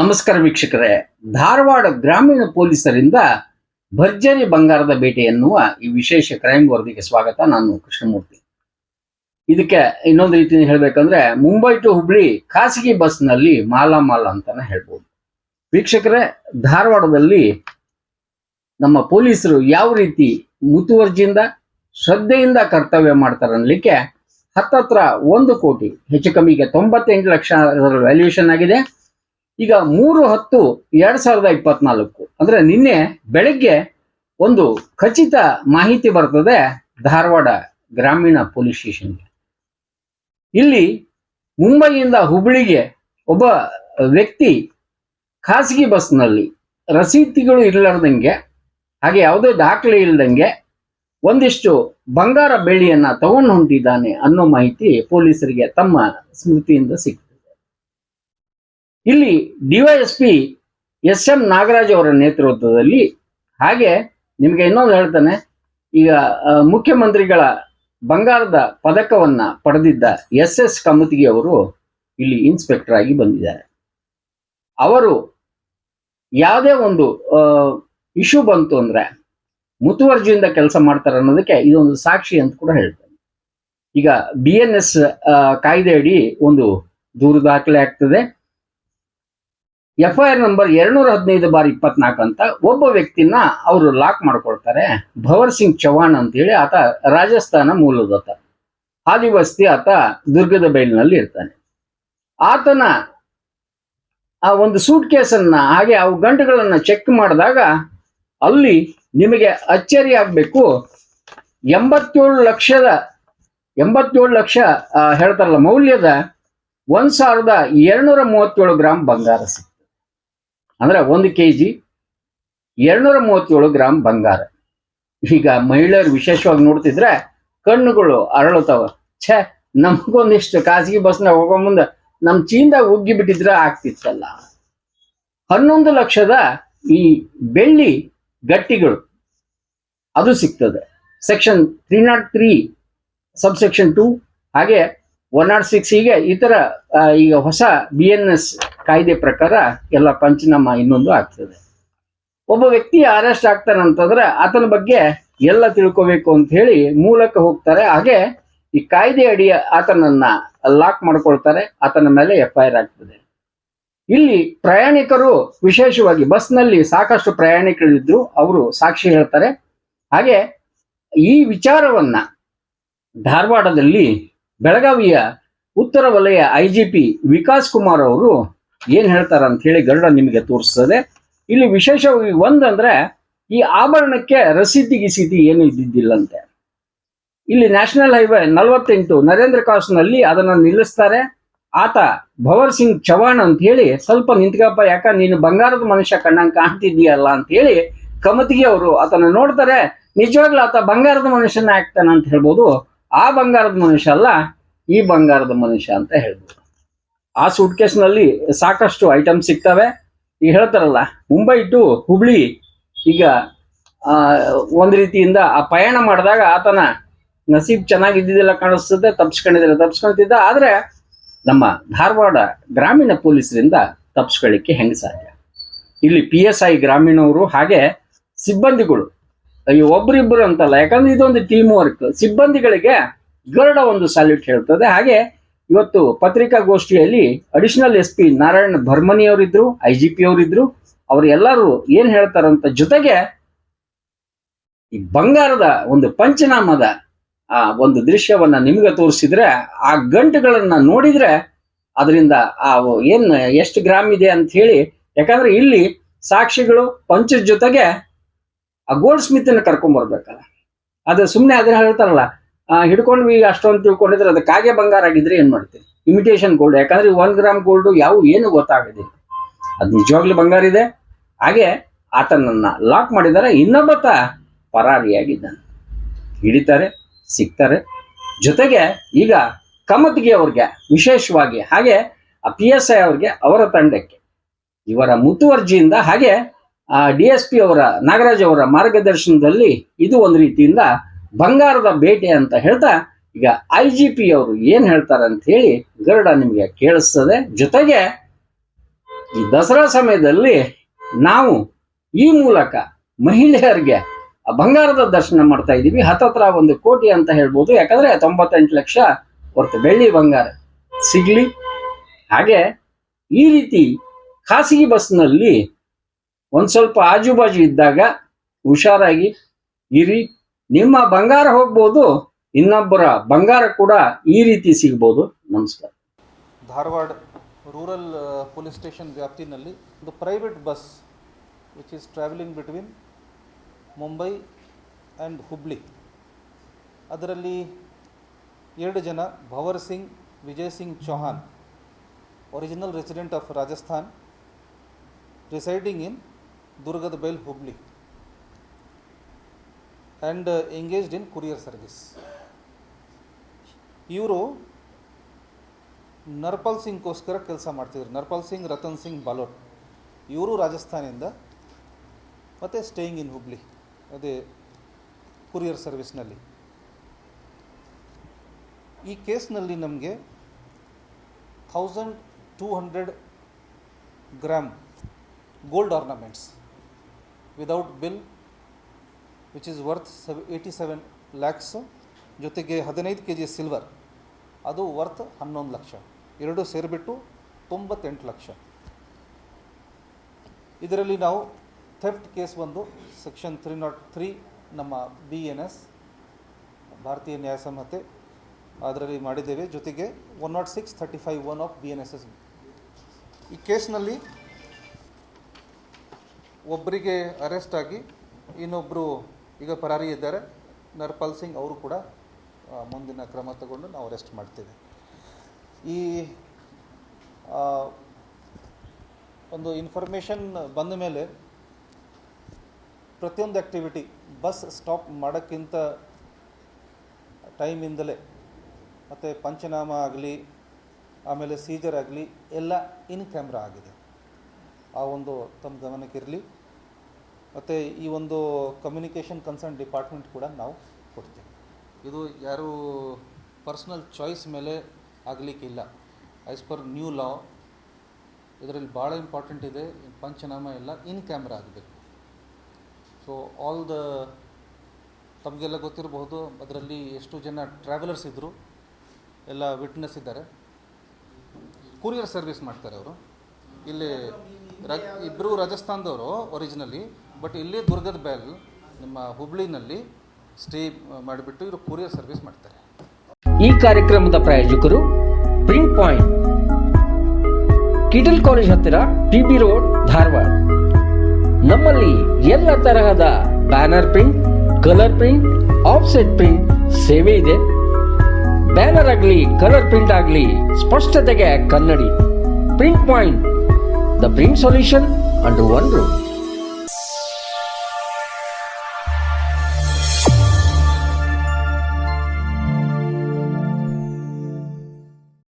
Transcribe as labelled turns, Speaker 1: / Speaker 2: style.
Speaker 1: ನಮಸ್ಕಾರ ವೀಕ್ಷಕರೇ. ಧಾರವಾಡ ಗ್ರಾಮೀಣ ಪೊಲೀಸರಿಂದ ಭರ್ಜರಿ ಬಂಗಾರದ ಬೇಟೆ ಎನ್ನುವ ಈ ವಿಶೇಷ ಕ್ರೈಮ್ ವರದಿಗೆ ಸ್ವಾಗತ. ನಾನು ಕೃಷ್ಣಮೂರ್ತಿ. ಇದಕ್ಕೆ ಇನ್ನೊಂದು ರೀತಿಯಿಂದ ಹೇಳಬೇಕಂದ್ರೆ ಮುಂಬೈ ಟು ಹುಬ್ಳಿ ಖಾಸಗಿ ಬಸ್ನಲ್ಲಿ ಮಾಲಾಮಾಲ ಅಂತಾನೆ ಹೇಳ್ಬೋದು. ವೀಕ್ಷಕರೇ, ಧಾರವಾಡದಲ್ಲಿ ನಮ್ಮ ಪೊಲೀಸರು ಯಾವ ರೀತಿ ಮುತುವರ್ಜಿಯಿಂದ, ಶ್ರದ್ಧೆಯಿಂದ ಕರ್ತವ್ಯ ಮಾಡ್ತಾರೆ ಅನ್ಲಿಕ್ಕೆ ಹತ್ತತ್ರ ಒಂದು ಕೋಟಿ, ಹೆಚ್ಚು ಕಮ್ಮಿಗೆ ತೊಂಬತ್ತೆಂಟು ಲಕ್ಷ ವ್ಯಾಲ್ಯೂಯೇಷನ್ ಆಗಿದೆ. ಈಗ ಮೂರು ಹತ್ತು ಎರಡ್ ಸಾವಿರದ ಇಪ್ಪತ್ನಾಲ್ಕು. ಅಂದ್ರೆ ನಿನ್ನೆ ಬೆಳಗ್ಗೆ ಒಂದು ಖಚಿತ ಮಾಹಿತಿ ಬರ್ತದೆ ಧಾರವಾಡ ಗ್ರಾಮೀಣ ಪೊಲೀಸ್ ಸ್ಟೇಷನ್ಗೆ. ಇಲ್ಲಿ ಮುಂಬೈಯಿಂದ ಹುಬ್ಳಿಗೆ ಒಬ್ಬ ವ್ಯಕ್ತಿ ಖಾಸಗಿ ಬಸ್ನಲ್ಲಿ ರಸೀತಿಗಳು ಇರಲಾರ್ದಂಗೆ, ಹಾಗೆ ಯಾವುದೇ ದಾಖಲೆ ಇಲ್ಲದಂಗೆ ಒಂದಿಷ್ಟು ಬಂಗಾರ ಬೆಳ್ಳಿಯನ್ನ ತಗೊಂಡು ಹೊಂಟಿದ್ದಾನೆ ಅನ್ನೋ ಮಾಹಿತಿ ಪೊಲೀಸರಿಗೆ ತಮ್ಮ ಸ್ಮೃತಿಯಿಂದ ಸಿಗ್ತದೆ ಇಲ್ಲಿ ಡಿವೈಎಸ್ಪಿ ಎಸ್ ಎಂ ನಾಗರಾಜ್ ಅವರ ನೇತೃತ್ವದಲ್ಲಿ ಹಾಗೆ ನಿಮಗೆ ಇನ್ನೊಂದು ಹೇಳ್ತಾನೆ, ಈಗ ಮುಖ್ಯಮಂತ್ರಿಗಳ ಬಂಗಾರದ ಪದಕವನ್ನ ಪಡೆದಿದ್ದ ಎಸ್ ಎಸ್ ಕಮತಿಗೆ ಅವರು ಇಲ್ಲಿ ಇನ್ಸ್ಪೆಕ್ಟರ್ ಆಗಿ ಬಂದಿದ್ದಾರೆ. ಅವರು ಯಾವುದೇ ಒಂದು ಇಶ್ಯೂ ಬಂತು ಅಂದ್ರೆ ಮುತುವರ್ಜಿಯಿಂದ ಕೆಲಸ ಮಾಡ್ತಾರೆ ಅನ್ನೋದಕ್ಕೆ ಇದೊಂದು ಸಾಕ್ಷಿ ಅಂತ ಕೂಡ ಹೇಳ್ತಾರೆ ಈಗ ಬಿ ಎನ್ ಎಸ್ ಕಾಯ್ದೆ ಅಡಿ ಒಂದು ದೂರು ದಾಖಲೆ ಆಗ್ತದೆ. ಎಫ್ ಐ ಆರ್ ನಂಬರ್ ಎರಡ್ನೂರ ಹದಿನೈದು ಬಾರ್ ಇಪ್ಪತ್ನಾಲ್ಕು ಅಂತ ಒಬ್ಬ ವ್ಯಕ್ತಿನ ಅವರು ಲಾಕ್ ಮಾಡ್ಕೊಳ್ತಾರೆ. ಭವರ್ ಸಿಂಗ್ ಚೌಹಾಣ್ ಅಂತ ಹೇಳಿ ಆತ ರಾಜಸ್ಥಾನ ಮೂಲದಾತ ಆದಿವಾಸಿ ಆತ ದುರ್ಗದ ಬೈಲಿನಲ್ಲಿ ಇರ್ತಾನೆ. ಆತನ ಆ ಒಂದು ಸೂಟ್ ಕೇಸನ್ನ ಹಾಗೆ ಅವು ಗಂಟುಗಳನ್ನ ಚೆಕ್ ಮಾಡಿದಾಗ ಅಲ್ಲಿ ನಿಮಗೆ ಅಚ್ಚರಿ ಆಗಬೇಕು. ಎಂಬತ್ತೇಳು ಲಕ್ಷದ, ಎಂಬತ್ತೇಳು ಲಕ್ಷ ಹೇಳ್ತಾರಲ್ಲ ಮೌಲ್ಯದ ಒಂದ್ ಸಾವಿರದ ಎರಡುನೂರ ಮೂವತ್ತೇಳು ಗ್ರಾಮ್ ಬಂಗಾರ ಸಿಗ್ತದೆ ಅಂದ್ರೆ ಒಂದು ಕೆ ಜಿ ಎರಡ್ನೂರ ಮೂವತ್ತೇಳು ಗ್ರಾಮ್ ಬಂಗಾರ. ಈಗ ಮಹಿಳೆಯರು ವಿಶೇಷವಾಗಿ ನೋಡ್ತಿದ್ರೆ ಕಣ್ಣುಗಳು ಅರಳುತ್ತವ. ಛೆ, ನಮಗೊಂದಿಷ್ಟು ಖಾಸಗಿ ಬಸ್ನಾಗ ಹೋಗೋ ಮುಂದೆ ನಮ್ಮ ಚೀನ್ದಾಗ ಉಗ್ಗಿ ಬಿಟ್ಟಿದ್ರೆ ಆಗ್ತಿತ್ತಲ್ಲ. ಹನ್ನೊಂದು ಲಕ್ಷದ ಈ ಬೆಳ್ಳಿ ಗಟ್ಟಿಗಳು ಅದು ಸಿಗ್ತದೆ. Section three nought three sub section two ಹಾಗೆ ಒನ್ ನಾಟ್ ಸಿಕ್ಸ್ ಹೀಗೆ ಈ ತರ ಈಗ ಹೊಸ ಬಿ ಎನ್ ಎಸ್ ಕಾಯ್ದೆ ಪ್ರಕಾರ ಎಲ್ಲ ಪಂಚನಾಮ ಇನ್ನೊಂದು ಆಗ್ತದೆ. ಒಬ್ಬ ವ್ಯಕ್ತಿ ಅರೆಸ್ಟ್ ಆಗ್ತಾನಂತಂದ್ರೆ ಆತನ ಬಗ್ಗೆ ಎಲ್ಲ ತಿಳ್ಕೋಬೇಕು ಅಂತ ಹೇಳಿ ಮೂಲಕ ಹೋಗ್ತಾರೆ. ಹಾಗೆ ಈ ಕಾಯ್ದೆ ಅಡಿಯ ಆತನನ್ನ ಲಾಕ್ ಮಾಡ್ಕೊಳ್ತಾರೆ. ಆತನ ಮೇಲೆ ಎಫ್ ಐ ಆಗ್ತದೆ. ಇಲ್ಲಿ ಪ್ರಯಾಣಿಕರು ವಿಶೇಷವಾಗಿ ಬಸ್ನಲ್ಲಿ ಸಾಕಷ್ಟು ಪ್ರಯಾಣಿಕರಿದ್ರು ಅವರು ಸಾಕ್ಷಿ ಹೇಳ್ತಾರೆ. ಹಾಗೆ ಈ ವಿಚಾರವನ್ನ ಧಾರವಾಡದಲ್ಲಿ ಬೆಳಗಾವಿಯ ಉತ್ತರ ವಲಯ ಐ ಜಿ ವಿಕಾಸ್ ಕುಮಾರ್ ಅವರು ಏನ್ ಹೇಳ್ತಾರ ಅಂತ ಹೇಳಿ ಗರುಡ ನಿಮಗೆ ತೋರಿಸ್ತದೆ. ಇಲ್ಲಿ ವಿಶೇಷವಾಗಿ ಒಂದಂದ್ರೆ ಈ ಆಭರಣಕ್ಕೆ ರಸೀದಿ ಗಿಸೀದಿ ಏನು ಇದ್ದಿದ್ದಿಲ್ಲಂತೆ. ಇಲ್ಲಿ ನ್ಯಾಷನಲ್ ಹೈವೇ ನಲವತ್ತೆಂಟು ನರೇಂದ್ರ ಕ್ರಾಸ್ನಲ್ಲಿ ಅದನ್ನ ನಿಲ್ಲಿಸ್ತಾರೆ. ಆತ ಭವರ್ ಸಿಂಗ್ ಚವಾಣ್ ಅಂತ ಹೇಳಿ, ಸ್ವಲ್ಪ ನಿಂತ್ಕಪ್ಪ, ಯಾಕ ನೀನು ಬಂಗಾರದ ಮನುಷ್ಯ ಕಣ್ಣಂಗೆ ಕಾಣ್ತಿದ್ದೀಯಲ್ಲ ಅಂತ ಹೇಳಿ ಕಮತಿಗೆ ಅವರು ಆತನ ನೋಡ್ತಾರೆ. ನಿಜವಾಗ್ಲೂ ಆತ ಬಂಗಾರದ ಮನುಷ್ಯನ ಆಗ್ತಾನ ಅಂತ ಹೇಳ್ಬೋದು. ಆ ಬಂಗಾರದ ಮನುಷ್ಯ ಅಲ್ಲ, ಈ ಬಂಗಾರದ ಮನುಷ್ಯ ಅಂತ ಹೇಳ್ಬೋದು. ಆ ಸೂಟ್ನಲ್ಲಿ ಸಾಕಷ್ಟು ಐಟಮ್ ಸಿಗ್ತವೆ. ಈಗ ಹೇಳ್ತಾರಲ್ಲ, ಮುಂಬೈ ಟು ಹುಬ್ಳಿ ಈಗ ಒಂದ್ ರೀತಿಯಿಂದ ಆ ಪಯಣ ಮಾಡಿದಾಗ ಆತನ ನಸೀಬ್ ಚೆನ್ನಾಗಿದ್ದಿದ್ದಿಲ್ಲ ಕಾಣಿಸ್ತದೆ ತಪ್ಸ್ಕೊಂಡಿದ್ರೆ ತಪ್ಸ್ಕೊಳ್ತಿದ್ದ. ಆದ್ರೆ ನಮ್ಮ ಧಾರವಾಡ ಗ್ರಾಮೀಣ ಪೊಲೀಸರಿಂದ ತಪ್ಸ್ಕೊಳ್ಳಿಕ್ಕೆ ಹೆಂಗೆ ಸಾಧ್ಯ? ಇಲ್ಲಿ ಪಿ ಎಸ್ ಐ ಗ್ರಾಮೀಣವರು ಹಾಗೆ ಸಿಬ್ಬಂದಿಗಳು. ಅಯ್ಯೋ ಒಬ್ರಿಬ್ರು ಅಂತಲ್ಲ, ಯಾಕಂದ್ರೆ ಇದೊಂದು ಟೀಮ್ ವರ್ಕ್ ಸಿಬ್ಬಂದಿಗಳಿಗೆ ಗರುಡ ಒಂದು ಸಾಲ್ಯೂಟ್ ಹೇಳ್ತದೆ. ಹಾಗೆ ಇವತ್ತು ಪತ್ರಿಕಾಗೋಷ್ಠಿಯಲ್ಲಿ additional S P Narayana Barmani ಅವರಿದ್ರು I G P ಅವರಿದ್ರು, ಅವ್ರು ಎಲ್ಲರೂ ಏನ್ ಹೇಳ್ತಾರಂತ ಜೊತೆಗೆ ಈ ಬಂಗಾರದ ಒಂದು ಪಂಚನಾಮದ, ಆ, ಒಂದು ದೃಶ್ಯವನ್ನ ನಿಮ್ಗೆ ತೋರಿಸಿದ್ರೆ, ಆ ಗಂಟುಗಳನ್ನ ನೋಡಿದ್ರೆ ಅದರಿಂದ, ಆ, ಏನ್ ಎಷ್ಟು ಗ್ರಾಮ್ ಇದೆ ಅಂತ ಹೇಳಿ, ಯಾಕಂದ್ರೆ ಇಲ್ಲಿ ಸಾಕ್ಷಿಗಳು ಪಂಚದ ಜೊತೆಗೆ ಆ ಗೋಲ್ಡ್ ಸ್ಮಿತ್ ಅನ್ನ ಕರ್ಕೊಂಡ್ ಬರ್ಬೇಕಲ್ಲ. ಅದು ಸುಮ್ಮನೆ ಅದ್ರ ಹೇಳ್ತಾರಲ್ಲ ಆ, ಹಿಡ್ಕೊಂಡ್ವಿ ಅಷ್ಟೊಂದು ತಿಳ್ಕೊಂಡಿದ್ರೆ ಅದು ಕಾಗೆ ಬಂಗಾರ ಆಗಿದ್ರೆ ಏನ್ ಮಾಡ್ತೀವಿ ಇಮಿಟೇಷನ್ ಗೋಲ್ಡ್ ಯಾಕಂದ್ರೆ ಒನ್ ಗ್ರಾಮ್ ಗೋಲ್ಡ್ ಯಾವ ಏನು ಗೊತ್ತಾಗದಿಲ್ಲ. ಅದು ನಿಜವಾಗ್ಲೂ ಬಂಗಾರ ಇದೆ. ಹಾಗೆ ಆತನನ್ನ ಲಾಕ್ ಮಾಡಿದ್ದಾರೆ ಇನ್ನೊಬ್ಬತ ಪರಾರಿಯಾಗಿದ್ದಾನೆ. ಹಿಡಿತಾರೆ ಸಿಗ್ತಾರೆ. ಜೊತೆಗೆ ಈಗ ಕಮತ್ಗೆ ಅವ್ರಿಗೆ ವಿಶೇಷವಾಗಿ ಹಾಗೆ ಆ ಪಿ ಎಸ್ ಐ ಅವ್ರಿಗೆ ಅವರ ತಂಡಕ್ಕೆ ಇವರ ಮುತುವರ್ಜಿಯಿಂದ ಹಾಗೆ ಡಿ ಎಸ್ ಪಿ ಅವರ ನಾಗರಾಜ್ ಅವರ ಮಾರ್ಗದರ್ಶನದಲ್ಲಿ ಇದು ಒಂದು ರೀತಿಯಿಂದ ಬಂಗಾರದ ಬೇಟೆ ಅಂತ ಹೇಳ್ತಾ ಈಗ ಐ ಜಿ ಪಿ ಅವರು ಏನು ಹೇಳ್ತಾರೆ ಅಂತ ಹೇಳಿ ಗರುಡ ನಿಮಗೆ ಕೇಳಿಸ್ತದೆ. ಜೊತೆಗೆ ಈ ದಸರಾ ಸಮಯದಲ್ಲಿ ನಾವು ಈ ಮೂಲಕ ಮಹಿಳೆಯರಿಗೆ ಬಂಗಾರದ ದರ್ಶನ ಮಾಡ್ತಾ ಇದ್ದೀವಿ. ಹತ್ತತ್ರ ಒಂದು ಕೋಟಿ ಅಂತ ಹೇಳ್ಬೋದು. ಯಾಕಂದ್ರೆ ತೊಂಬತ್ತೆಂಟು ಲಕ್ಷ ಹೊರತು ಬೆಳ್ಳಿ ಬಂಗಾರ ಸಿಗ್ಲಿ. ಹಾಗೆ ಈ ರೀತಿ ಖಾಸಗಿ ಬಸ್ನಲ್ಲಿ ಒಂದು ಸ್ವಲ್ಪ ಆಜುಬಾಜು ಇದ್ದಾಗ ಹುಷಾರಾಗಿ ಇರಿ ನಿಮ್ಮ ಬಂಗಾರ ಹೋಗ್ಬೋದು, ಇನ್ನೊಬ್ಬರ ಬಂಗಾರ ಕೂಡ ಈ ರೀತಿ ಸಿಗ್ಬೋದು. ನಮಸ್ಕಾರ.
Speaker 2: ಧಾರವಾಡ ರೂರಲ್ ಪೊಲೀಸ್ ಸ್ಟೇಷನ್ ವ್ಯಾಪ್ತಿನಲ್ಲಿ ಒಂದು private bus which is travelling between Mumbai and Hubli ಅದರಲ್ಲಿ ಎರಡು ಜನ Bhavar Singh Vijay Singh Chauhan original resident of Rajasthan residing in Durgadbail Hubli and engaged in courier service ಇವರು ನರ್ಪಾಲ್ ಸಿಂಗ್ಗೋಸ್ಕರ ಕೆಲಸ ಮಾಡ್ತಿದ್ರು. ನರ್ಪಾಲ್ ಸಿಂಗ್, ರತನ್ ಸಿಂಗ್, ಬಾಲೋಟ್. ಇವರು ರಾಜಸ್ಥಾನಿಂದ ಮತ್ತು ಸ್ಟೇಯಿಂಗ್ ಇನ್ ಹುಬ್ಳಿ ಅದೇ ಕುರಿಯರ್ ಸರ್ವಿಸ್ನಲ್ಲಿ ಈ ಕೇಸ್ನಲ್ಲಿ ನಮಗೆ thousand two hundred gram gold ornaments without bill which is worth ಸೆವ್ eighty seven lakhs ಜೊತೆಗೆ ಹದಿನೈದು ಕೆ ಜಿ ಸಿಲ್ವರ್ ಅದು ವರ್ತ್ ಹನ್ನೊಂದು ಲಕ್ಷ. ಎರಡು ಸೇರಿಬಿಟ್ಟು ತೊಂಬತ್ತೆಂಟು ಲಕ್ಷ. ಇದರಲ್ಲಿ ನಾವು ಥೆಫ್ಟ್ ಕೇಸ್ ಬಂದು ಸೆಕ್ಷನ್ ತ್ರೀ ನಾಟ್ ತ್ರೀ ನಮ್ಮ B N S Bharatiya Nyaya Sanhita, ಅದರಲ್ಲಿ ಮಾಡಿದ್ದೇವೆ. ಜೊತೆಗೆ one nought six thirty five one of B N S S ಈ ಕೇಸ್ನಲ್ಲಿ ಒಬ್ಬರಿಗೆ ಅರೆಸ್ಟ್ ಆಗಿ ಇನ್ನೊಬ್ಬರು ಈಗ ಪರಾರಿ ಇದ್ದಾರೆ. ನರ್ಪಾಲ್ ಸಿಂಗ್ ಅವರು ಕೂಡ ಮುಂದಿನ ಕ್ರಮ ತಗೊಂಡು ನಾವು ಅರೆಸ್ಟ್ ಮಾಡ್ತೇವೆ. ಈ ಒಂದು ಇನ್ಫಾರ್ಮೇಷನ್ ಬಂದ ಮೇಲೆ ಪ್ರತಿಯೊಂದು ಆ್ಯಕ್ಟಿವಿಟಿ ಬಸ್ ಸ್ಟಾಪ್ ಮಾಡೋಕ್ಕಿಂತ ಟೈಮಿಂದಲೇ ಮತ್ತು ಪಂಚನಾಮ ಆಗಲಿ, ಆಮೇಲೆ ಸೀಜರ್ ಆಗಲಿ, ಎಲ್ಲ ಇನ್ ಕ್ಯಾಮ್ರಾ ಆಗಿದೆ. ಆ ಒಂದು ತಮ್ಮ ಗಮನಕ್ಕಿರಲಿ ಮತ್ತು ಈ ಒಂದು ಕಮ್ಯುನಿಕೇಷನ್ ಕನ್ಸರ್ನ್ ಡಿಪಾರ್ಟ್ಮೆಂಟ್ ಕೂಡ ನಾವು ಕೊಡ್ತೀವಿ. ಇದು ಯಾರು ಪರ್ಸ್ನಲ್ ಚಾಯ್ಸ್ ಮೇಲೆ ಆಗಲಿಕ್ಕಿಲ್ಲ ಆ್ಯಸ್ ಪರ್ ನ್ಯೂ ಲಾ ಇದರಲ್ಲಿ ಭಾಳ ಇಂಪಾರ್ಟೆಂಟ್ ಇದೆ, ಪಂಚನಾಮ ಎಲ್ಲ ಇನ್ ಕ್ಯಾಮ್ರಾ ಆಗಬೇಕು. ಸೊ ಆಲ್ ದ ತಮಗೆಲ್ಲ ಗೊತ್ತಿರಬಹುದು, ಅದರಲ್ಲಿ ಎಷ್ಟು ಜನ ಟ್ರಾವೆಲರ್ಸ್ ಇದ್ದರು ಎಲ್ಲ ವಿಟ್ನೆಸ್ ಇದ್ದಾರೆ. ಕೂರಿಯರ್ ಸರ್ವಿಸ್ ಮಾಡ್ತಾರೆ ಅವರು. ಇಲ್ಲಿ ರ ಇಬ್ಬರು ರಾಜಸ್ಥಾನದವರು ಒರಿಜಿನಲಿ ಬಟ್ ಇಲ್ಲಿ ದುರ್ಗದ ಬ್ಯಾಲ್ ನಿಮ್ಮ ಹುಬ್ಳಿನಲ್ಲಿ ಸ್ಟೇ ಮಾಡಿಬಿಟ್ಟು ಇವರು ಕೊರಿಯರ್ ಸರ್ವಿಸ್ ಮಾಡ್ತಾರೆ.
Speaker 3: ಈ ಕಾರ್ಯಕ್ರಮದ ಪ್ರಾಯೋಜಕರು ಪ್ರಿಂಟ್ ಪಾಯಿಂಟ್ ಕಿಟಲ್ ಕಾಲೇಜ್ ಹತ್ತಿರ ಟಿಬಿ ರೋಡ್ ಧಾರವಾಡ. ನಮ್ಮಲ್ಲಿ ಎಲ್ಲ ತರಹದ banner print, colour print, offset print ಸೇವೆ ಇದೆ. ಬ್ಯಾನರ್ ಆಗಲಿ, ಕಲರ್ ಪ್ರಿಂಟ್ ಆಗಲಿ ಸ್ಪಷ್ಟತೆಗೆ ಕನ್ನಡಿ. Print point the print solution under one room